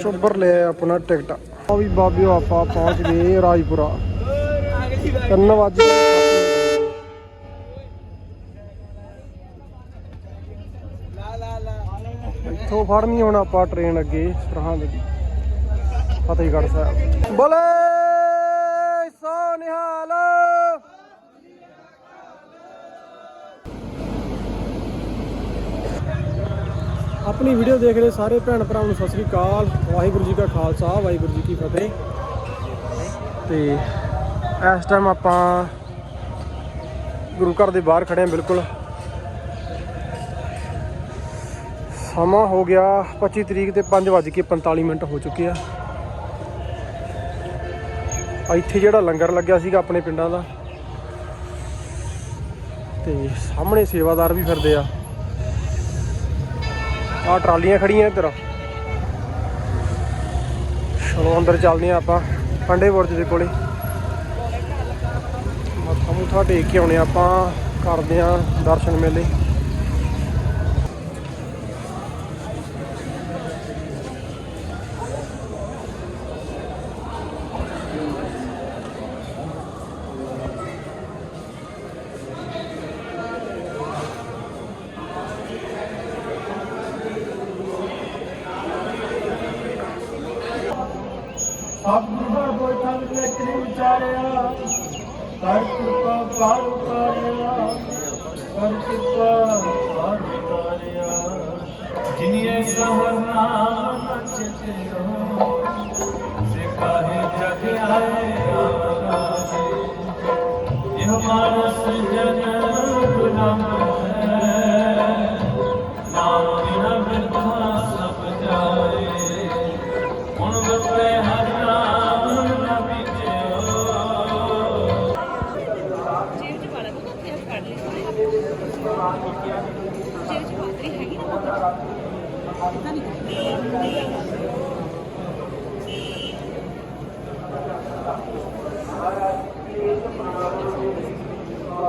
ਸ਼ੁਭਰ ਲੈ ਆਪਣਾ ਟਿਕਟ। ਆ ਵੀ ਬਾਬਿਓ ਆਪਾਂ ਪਹੁੰਚ ਗਏ ਰਾਜਪੁਰਾ। ਤਿੰਨ ਵਜ ਗਏ। ਇੱਥੋਂ ਫੜਨੀ ਹੁਣ ਆਪਾਂ ਟ੍ਰੇਨ ਅੱਗੇ, ਸਰਹੰਦ ਦੀ। ਫਤਿਹਗੜ੍ਹ ਸਾਹਿਬ। ਬੋਲੇ ਸੋ ਨਿਹਾਲ ਆਪਣੀ ਵੀਡੀਓ ਦੇਖ ਰਹੇ ਸਾਰੇ ਭੈਣ ਭਰਾਵਾਂ ਨੂੰ ਸਤਿ ਸ੍ਰੀ ਅਕਾਲ। ਵਾਹਿਗੁਰੂ ਜੀ ਕਾ ਖਾਲਸਾ, ਵਾਹਿਗੁਰੂ ਜੀ ਕੀ ਫਤਿਹ। ਤੇ ਇਸ ਟਾਈਮ ਆਪਾਂ ਗੁਰੂ ਘਰ ਦੇ ਬਾਹਰ ਖੜੇ ਹਾਂ, ਬਿਲਕੁਲ। ਸਮਾਂ ਹੋ ਗਿਆ 25 ਤਰੀਕ ਤੇ 5:45 ਮਿੰਟ ਹੋ ਚੁੱਕੇ ਆ ਆ। ਇੱਥੇ ਜਿਹੜਾ ਲੰਗਰ ਲੱਗਿਆ ਸੀਗਾ ਆਪਣੇ ਪਿੰਡਾਂ ਦਾ, ਤੇ ਸਾਹਮਣੇ ਸੇਵਾਦਾਰ ਵੀ ਫਿਰਦੇ ਆ। ਆ ਟਰਾਲੀਆਂ ਖੜੀਆਂ ਇੱਧਰ। ਚਲੋ, ਅੰਦਰ ਚੱਲਦੇ ਆ ਆਪਾਂ ਪੰਡੇ ਬੁਰਜ ਦੇ ਕੋਲੇ। ਮੱਥਾ ਮੁੱਥਾ ਟੇਕ ਕੇ ਆਉਣੇ ਆਪਾਂ, ਕਰਦੇ ਆ ਦਰਸ਼ਨ ਮੇਲੇ। ਸਭ ਗੁਰ ਬੋਠਾ ਵਿੱਚ ਵਿਚਾਰਿਆ। ਕਰ ਕਿਰਪਾ ਪਾਰ ਉਤਾਰਿਆ। ਕਰ ਕਿਰਪਾ ਪਾਰ ਉਤਾਰਿਆ। ਜਿਨੀਏ ਸਹਰ ਨਾਮ ਚਿਤਿਓ ਸੇ ਕਾਹੇ ਜਗ ਆਏ ਆਰਾਜੇ ਇਹ ਮਾਨਸ ਜਨ ਗੁਨਾਮ ਹੈ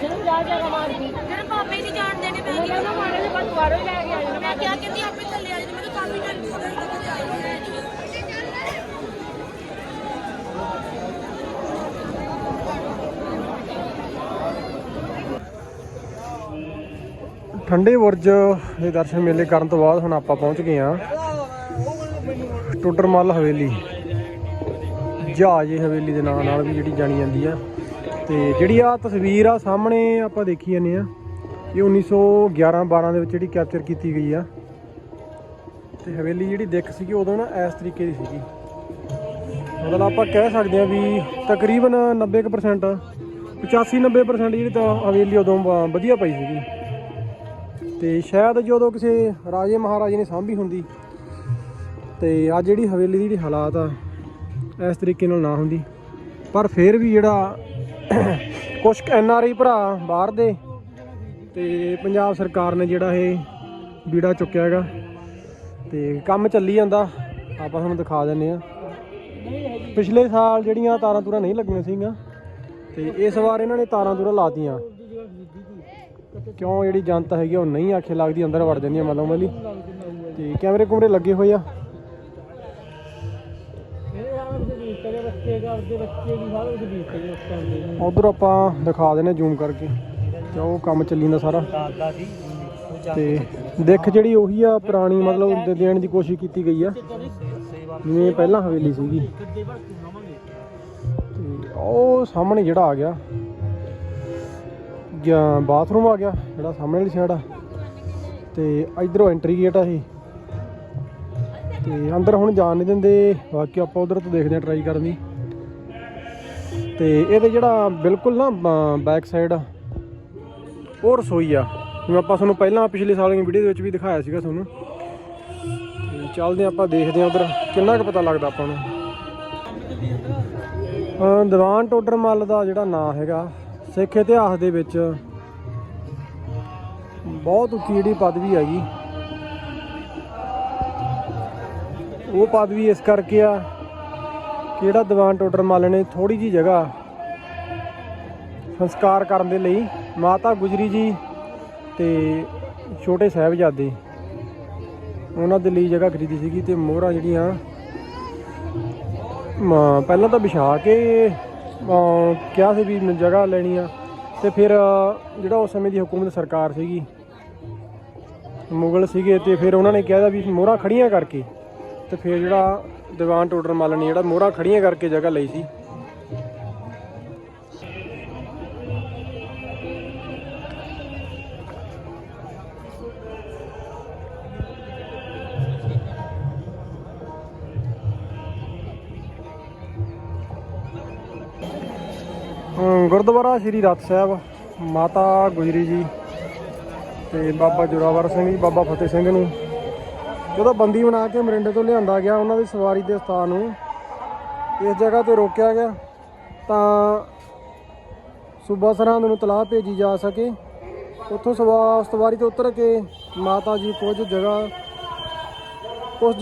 ਜਦੋਂ ਜਾ ਜਾ ਕਮਾਰ ਦੀ ਮੇਰੇ ਪਾਪੇ ਨਹੀਂ ਜਾਣਦੇ ਨੇ ਮੈਂ ਮੈਂ ਨਾ ਮਾਰੇ ਦੇ ਬਾਅਦ ਬਾਹਰੋਂ ਹੀ ਲੈ ਕੇ ਆ ਜਾਣਾ ਮੈਂ ਕਿਹਾ ਕਹਿੰਦੀ ਆਪੇ ਥੱਲੇ ਆ ਜੀ ਮੈਨੂੰ ਕਾਫੀ ਟਾਈਮ ਹੋ ਗਿਆ ਕਿਤੇ ਜਾਈ ਨਹੀਂ। ਠੰਡੇ ਬੁਰਜ ਦੇ ਦਰਸ਼ਨ ਮੇਲੇ ਕਰਨ ਤੋਂ ਬਾਅਦ ਹੁਣ ਆਪਾਂ ਪਹੁੰਚ ਗਏ ਆ ਟੁੱਟਰਮੱਲ ਹਵੇਲੀ। ਜਹਾਜ਼ ਹਵੇਲੀ ਦੇ ਨਾਂ ਨਾਲ ਵੀ ਜਿਹੜੀ ਜਾਣੀ ਜਾਂਦੀ ਆ। ਤੇ ਜਿਹੜੀ ਆ ਤਸਵੀਰ ਆ, ਸਾਹਮਣੇ ਆਪਾਂ ਦੇਖੀ ਜਾਂਦੇ ਆ ਇਹ 1911 12 ਦੇ ਵਿੱਚ ਜਿਹੜੀ ਕੈਪਚਰ ਕੀਤੀ ਗਈ ਆ। ਤੇ ਹਵੇਲੀ ਜਿਹੜੀ ਦਿੱਖ ਸੀਗੀ ਉਦੋਂ ਨਾ ਇਸ ਤਰੀਕੇ ਦੀ ਸੀਗੀ। ਮਤਲਬ ਆਪਾਂ ਕਹਿ ਸਕਦੇ ਆ ਵੀ ਤਕਰੀਬਨ 90% 85 90% ਜਿਹੜੀ ਤਾਂ ਹਵੇਲੀ ਉਦੋਂ ਬ- ਵਧੀਆ ਪਈ ਸੀਗੀ। ਤੇ ਸ਼ਾਇਦ ਜਦੋਂ ਕਿਸੇ ਰਾਜੇ ਮਹਾਰਾਜੇ ਨੇ ਸਾਂਭੀ ਹੁੰਦੀ, ਤੇ ਆ ਜਿਹੜੀ ਹਵੇਲੀ ਦੀ ਜਿਹੜੀ ਹਾਲਾਤ ਆ, ਇਸ ਤਰੀਕੇ ਨਾਲ ਨਾ ਹੁੰਦੀ। ਪਰ ਫਿਰ ਵੀ ਜਿਹੜਾ ਕੁਝ ਐਨ ਆਰ ਆਈ ਭਰਾ ਬਾਹਰ ਦੇ ਤੇ ਪੰਜਾਬ ਸਰਕਾਰ ਨੇ ਜਿਹੜਾ ਇਹ ਬੀੜਾ ਚੁੱਕਿਆ ਹੈਗਾ ਤੇ ਕੰਮ ਚੱਲੀ ਜਾਂਦਾ ਆਪਾਂ ਤੁਹਾਨੂੰ ਦਿਖਾ ਦਿੰਨੇ ਆ ਪਿਛਲੇ ਸਾਲ ਜਿਹੜੀਆਂ ਤਾਰਾਂ ਤੂਰਾਂ ਨਹੀਂ ਲੱਗੀਆਂ ਸੀਗੀਆਂ ਤੇ ਇਸ ਵਾਰ ਇਹਨਾਂ ਨੇ ਤਾਰਾਂ ਤੂਰਾਂ ਲਾਤੀਆਂ। ਕਿਉਂ ਜਿਹੜੀ ਜਨਤਾ ਹੈਗੀ ਆ, ਉਹ ਨਹੀਂ ਆਖੇ ਲੱਗਦੀ ਅੰਦਰ ਵੜ ਜਾਂਦੀਆਂ ਮਤਲਬ ਮਲੀ। ਤੇ ਕੈਮਰੇ ਕੁਮਰੇ ਲੱਗੇ ਹੋਏ ਆ। ਮੇਰੇ ਉਧਰ ਆਪਾਂ ਦਿਖਾ ਦਿੰਨੇ ਜ਼ੂਮ ਕਰਕੇ। ਤੇ ਉਹ ਕੰਮ ਚੱਲੀ ਜਾਂਦਾ ਸਾਰਾ। ਦਾਦਾ ਸੀ ਤੇ ਦਿੱਖ ਜਿਹੜੀ ਉਹੀ ਆ ਪੁਰਾਣੀ ਮਤਲਬ ਦੇ- ਦੇਣ ਦੀ ਕੋਸ਼ਿਸ਼ ਕੀਤੀ ਗਈ ਆ। ਜਿਵੇਂ ਪਹਿਲਾਂ ਹਵੇਲੀ ਸੀਗੀ। ਤੇ ਉਹ ਸਾਹਮਣੇ ਜਿਹੜਾ ਆ ਗਿਆ ਜਾਂ ਬਾਥਰੂਮ ਆ ਗਿਆ ਜਿਹੜਾ ਸਾਹਮਣੇ ਵਾਲੀ ਸਾਈਡ ਆ। ਤੇ ਇਧਰੋਂ ਐਂਟਰੀ ਗੇਟ ਆ ਇਹ। ਤੇ ਅੰਦਰ ਹੁਣ ਜਾਣ ਨਹੀਂ ਦਿੰਦੇ ਬਾਕੀ ਆਪਾਂ ਉਧਰ ਤੋਂ ਦੇਖਦੇ ਆ ਟਰਾਈ ਕਰਨ ਦੀ। ਤੇ ਇਹਦੇ ਜਿਹੜਾ ਬਿਲਕੁਲ ਨਾ ਬੈਕ ਸਾਈਡ ਆ। ਉਹ ਰਸੋਈ ਆ। ਜਿਵੇਂ ਆਪਾਂ ਤੁਹਾਨੂੰ ਪਹਿਲਾਂ ਪਿਛਲੇ ਸਾਲ ਦੀ ਵੀਡੀਓ ਦੇ ਵਿੱਚ ਵੀ ਦਿਖਾਇਆ ਸੀਗਾ ਤੁਹਾਨੂੰ। ਤੇ ਚੱਲਦੇ ਹਾਂ ਆਪਾਂ, ਦੇਖਦੇ ਹਾਂ ਉਧਰ। ਕਿੰਨਾ ਕੁ ਪਤਾ ਲੱਗਦਾ ਆਪਾਂ ਨੂੰ? ਦੀਵਾਨ ਟੋਡਰ ਮੱਲ ਦਾ ਜਿਹੜਾ ਨਾਂ ਹੈਗਾ, ਸਿੱਖ ਇਤਿਹਾਸ ਦੇ ਵਿੱਚ ਬਹੁਤ ਉੱਚੀ ਜਿਹੜੀ ਪਦਵੀ ਹੈਗੀ ਉਹ ਪਦਵੀ ਇਸ ਕਰਕੇ ਆ ਕਿ ਜਿਹੜਾ ਦੀਵਾਨ ਟੋਡਰ ਮੱਲ ਨੇ ਥੋੜੀ ਜੀ ਜਗ੍ਹਾ ਸੰਸਕਾਰ ਕਰਨ ਦੇ ਲਈ ਮਾਤਾ ਗੁਜਰੀ ਜੀ ਤੇ ਛੋਟੇ ਸਾਹਿਬਜ਼ਾਦੇ ਉਹਨਾਂ ਦੇ ਲਈ ਜਗ੍ਹਾ ਖਰੀਦੀ ਸੀਗੀ ਤੇ ਮੋਹਰਾਂ ਜਿਹੜੀਆਂ ਮ- ਪਹਿਲਾਂ ਤਾਂ ਵਿਛਾ ਕੇ ਕਿਹਾ ਸੀ ਵੀ ਜਗ੍ਹਾ ਲੈਣੀ ਆ ਤੇ ਫਿਰ ਜਿਹੜਾ ਉਸ ਸਮੇਂ ਦੀ ਹਕੂਮਤ ਸਰਕਾਰ ਸੀਗੀ, ਮੁਗਲ ਸੀਗੇ ਤੇ ਫਿਰ ਉਹਨਾਂ ਨੇ ਕਿਹਾ ਵੀ ਮੋਹਰਾਂ ਖੜੀਆਂ ਕਰਕੇ ਤੇ ਫਿਰ ਜਿਹੜਾ ਦੀਵਾਨ ਟੋਡਰ ਮੱਲ ਨੇ ਜਿਹੜਾ ਮੋਹਰਾਂ ਖੜੀਆਂ ਕਰਕੇ ਜਗ੍ਹਾ ਲਈ ਸੀ। ਗੁਰਦੁਆਰਾ ਸ਼੍ਰੀ ਰਤ ਸਾਹਿਬ, ਮਾਤਾ ਗੁਜਰੀ ਜੀ ਤੇ ਬਾਬਾ ਜੋਰਾਵਰ ਸਿੰਘ ਜੀ, ਬਾਬਾ ਫਤਿਹ ਸਿੰਘ ਨੂੰ। ਜਦੋਂ ਬੰਦੀ ਬਣਾ ਕੇ ਮਰਿੰਡੇ ਤੋਂ ਲਿਆਂਦਾ ਗਿਆ, ਉਹਨਾਂ ਦੀ ਸਵਾਰੀ ਦੇ ਸਥਾਨ ਨੂੰ ਇਸ ਜਗ੍ਹਾ ਤੇ ਰੋਕਿਆ ਗਿਆ, ਤਾਂ ਸੂਬਾ ਸਰਹੰਦ ਨੂੰ ਤਲਾਹ ਭੇਜੀ ਜਾ ਸਕੇ। ਉੱਥੋਂ ਸਵਾ, ਸਵਾਰੀ ਤੋਂ ਉਤਰ ਕੇ ਮਾਤਾ ਜੀ ਕੁਝ ਜਗ੍ਹਾ, ਕੁਝ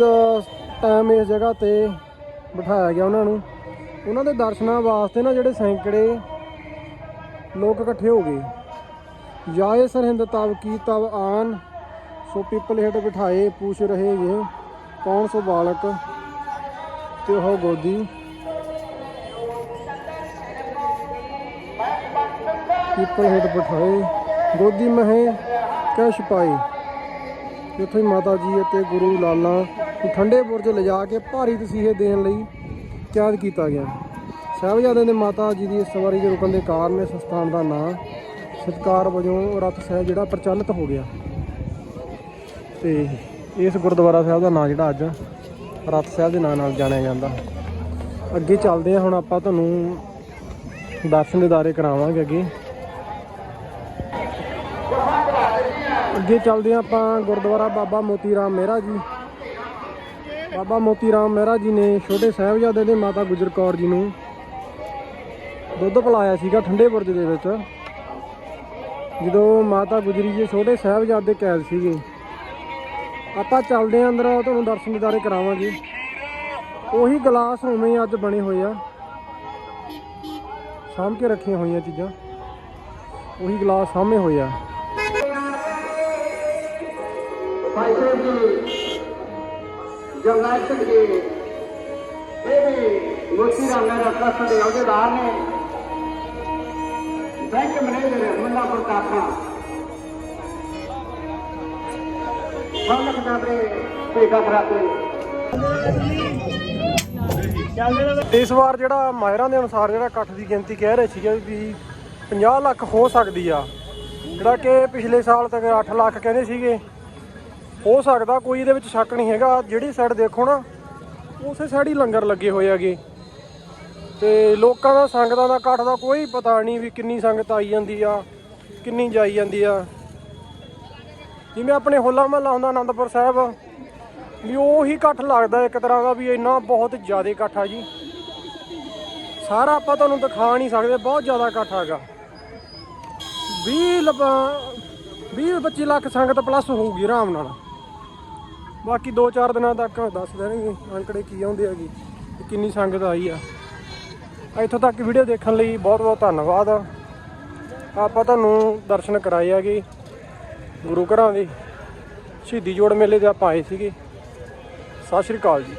ਟਾਈਮ ਇਸ ਜਗ੍ਹਾ ਤੇ ਬਿਠਾਇਆ ਗਿਆ ਉਹਨਾਂ ਨੂੰ। ਉਹਨਾਂ ਦੇ ਦਰਸ਼ਨਾਂ ਵਾਸਤੇ ਨਾ ਜਿਹੜੇ ਸੈਂਕੜੇ ਲੋਕ ਇਕੱਠੇ ਹੋ ਗਏ। ਜਾਏ ਸਰਹਿੰਦ ਤਬ ਕੀ ਤਬ ਆਨ, ਸੋ ਪਿੱਪਲ ਹੇਠ ਬਿਠਾਏ, ਪੁੱਛ ਰਹੇ ਇਹ ਕੌਣ ਸੋ ਬਾਲਕ, ਤੇ ਉਹ ਗੋਦੀ। ਪਿੱਪਲ ਹੇਠ ਬਿਠਾਏ, ਗੋਦੀ ਮਹੇ ਕਹਿ ਛਪਾਈ ਇੱਥੇ ਮਾਤਾ ਜੀ ਅਤੇ ਗੁਰੂ ਲਾਲਾ ਨੂੰ ਠੰਡੇ ਬੁਰਜ ਲਿਜਾ ਕੇ ਭਾਰੀ ਤਸੀਹੇ ਦੇਣ ਲਈ ਕੈਦ ਕੀਤਾ ਗਿਆ। ਸਾਹਿਬਜ਼ਾਦੇ ਦੇ ਮਾਤਾ ਜੀ ਦੀ ਸਵਾਰੀ ਦੇ ਰੁਕਣ ਦੇ ਕਾਰਨ ਇਸ ਸਥਾਨ ਦਾ ਨਾਂ ਸਤਕਾਰ ਵਜੋਂ ਰਤ ਸਾਹਿਬ ਜਿਹੜਾ ਪ੍ਰਚਲਿਤ ਹੋ ਗਿਆ। ਤੇ ਇਸ ਗੁਰਦੁਆਰਾ ਸਾਹਿਬ ਦਾ ਨਾਂ ਜਿਹੜਾ ਅੱਜ ਰਤ ਸਾਹਿਬ ਦੇ ਨਾਂ ਨਾਲ ਜਾਣਿਆ ਜਾਂਦਾ। ਅੱਗੇ ਚੱਲਦੇ ਹਾਂ, ਹੁਣ ਆਪਾਂ ਤੁਹਾਨੂੰ ਦਰਸ਼ਨ ਦਿਦਾਰੇ ਕਰਾਵਾਂਗੇ ਅੱਗੇ। ਅੱਗੇ ਚੱਲਦੇ ਹਾਂ ਆਪਾਂ ਗੁਰਦੁਆਰਾ ਬਾਬਾ ਮੋਤੀ ਰਾਮ ਮਹਿਰਾ ਜੀ। ਬਾਬਾ ਮੋਤੀ ਰਾਮ ਮਹਿਰਾ ਜੀ ਨੇ ਛੋਟੇ ਸਾਹਿਬਜ਼ਾਦੇ ਦੇ ਮਾਤਾ ਗੁਜਰ ਕੌਰ ਜੀ ਨੂੰ ਦੁੱਧ ਪਿਲਾਇਆ ਸੀਗਾ ਠੰਡੇ ਬੁਰਜ ਦੇ ਵਿੱਚ। ਜਦੋਂ ਮਾਤਾ ਗੁਜਰੀ ਜੀ ਛੋਟੇ ਸਾਹਿਬਜ਼ਾਦੇ ਕੈਦ ਸੀਗੇ। ਆਪਾਂ ਚੱਲਦੇ ਆਂ ਅੰਦਰ, ਤੁਹਾਨੂੰ ਦਰਸ਼ਨ ਦਿਦਾਰੇ ਕਰਾਵਾਂਗੇ। ਉਹੀ ਗਲਾਸ ਉਵੇਂ ਅੱਜ ਬਣੇ ਹੋਏ ਆ। ਸਾਂਭ ਕੇ ਰੱਖੀਆਂ ਹੋਈਆਂ ਚੀਜ਼ਾਂ। ਉਹੀ ਗਲਾਸ ਸਾਹਮਣੇ ਹੋਏ ਆ। ਭਾਈਸੇ ਜੀ ਜਗਨਾਥ ਸਿੰਘ ਜੀ। ਇਹ ਵੀ ਮੋਤੀ ਰਾਮ ਦਾ ਟਰਸਟ ਦੇ ਅਹੁਦੇਦਾਰ ਨੇ। ਬੈਂਕ ਮੈਨੇਜਰ ਮੁੱਲਾ ਪ੍ਰਤਾਪਾ ਫਲਕ ਦਾ ਭੇਗਾ ਕਰਾਤੇ ਇਸ ਵਾਰ ਜਿਹੜਾ ਮਾਹਿਰਾਂ ਦੇ ਅਨੁਸਾਰ ਜਿਹੜਾ ਇਕੱਠ ਦੀ ਗਿਣਤੀ ਕਹਿ ਰਹੇ ਸੀਗੇ ਵੀ 50 ਲੱਖ ਹੋ ਸਕਦੀ ਆ। ਜਿਹੜਾ ਕਿ ਪਿਛਲੇ ਸਾਲ ਤੱਕ 8 ਲੱਖ ਕਹਿੰਦੇ ਸੀਗੇ। ਹੋ ਸਕਦਾ ਕੋਈ ਇਹਦੇ ਵਿੱਚ ਸ਼ੱਕ ਨਹੀਂ ਹੈਗਾ। ਜਿਹੜੀ ਸਾਈਡ ਦੇਖੋ ਨਾ, ਉਸੇ ਸਾਈਡ ਹੀ ਲੰਗਰ ਲੱਗੇ ਹੋਏ ਹੈਗੇ। ਤੇ ਲੋਕਾਂ ਦਾ, ਸੰਗਤਾਂ ਦਾ, ਇਕੱਠ ਦਾ ਕੋਈ ਪਤਾ ਨਹੀਂ ਵੀ ਕਿੰਨੀ ਸੰਗਤ ਆਈ ਜਾਂਦੀ ਆ, ਕਿੰਨੀ ਜਾਈ ਜਾਂਦੀ ਆ। ਜਿਵੇਂ ਆਪਣੇ ਹੋਲਾ ਮਹੱਲਾ ਹੁੰਦਾ ਆਨੰਦਪੁਰ ਸਾਹਿਬ, ਵੀ ਉਹੀ ਇਕੱਠ ਲੱਗਦਾ ਇੱਕ ਤਰ੍ਹਾਂ ਦਾ ਵੀ ਇੰਨਾ ਬਹੁਤ ਜ਼ਿਆਦਾ ਇਕੱਠ ਆ ਜੀ। ਸਾਰਾ ਆਪਾਂ ਤੁਹਾਨੂੰ ਦਿਖਾ ਨਹੀਂ ਸਕਦੇ, ਬਹੁਤ ਜ਼ਿਆਦਾ ਇਕੱਠ ਹੈਗਾ। 20 ਲੱਭਾਂ 20 25 ਲੱਖ ਸੰਗਤ ਪਲੱਸ ਹੋਊਗੀ ਆਰਾਮ ਨਾਲ। ਬਾਕੀ 2-4 ਦਿਨਾਂ ਤੱਕ ਦੱਸ ਦੇਣਗੇ ਅੰਕੜੇ ਕੀ ਆਉਂਦੇ ਹੈਗੇ ਤੇ ਕਿੰਨੀ ਸੰਗਤ ਆਈ ਆ। ਇੱਥੋਂ ਤੱਕ ਵੀਡੀਓ ਦੇਖਣ ਲਈ ਬਹੁਤ ਬਹੁਤ ਧੰਨਵਾਦ ਆਪਾਂ ਤੁਹਾਨੂੰ ਦਰਸ਼ਨ ਕਰਾਏ ਹੈਗੇ ਗੁਰੂ ਘਰਾਂ ਦੇ। ਸ਼ਹੀਦੀ ਜੋੜ ਮੇਲੇ ਤੇ ਆਪਾਂ ਆਏ ਸੀਗੇ। ਸਤਿ ਸ਼੍ਰੀ ਅਕਾਲ ਜੀ।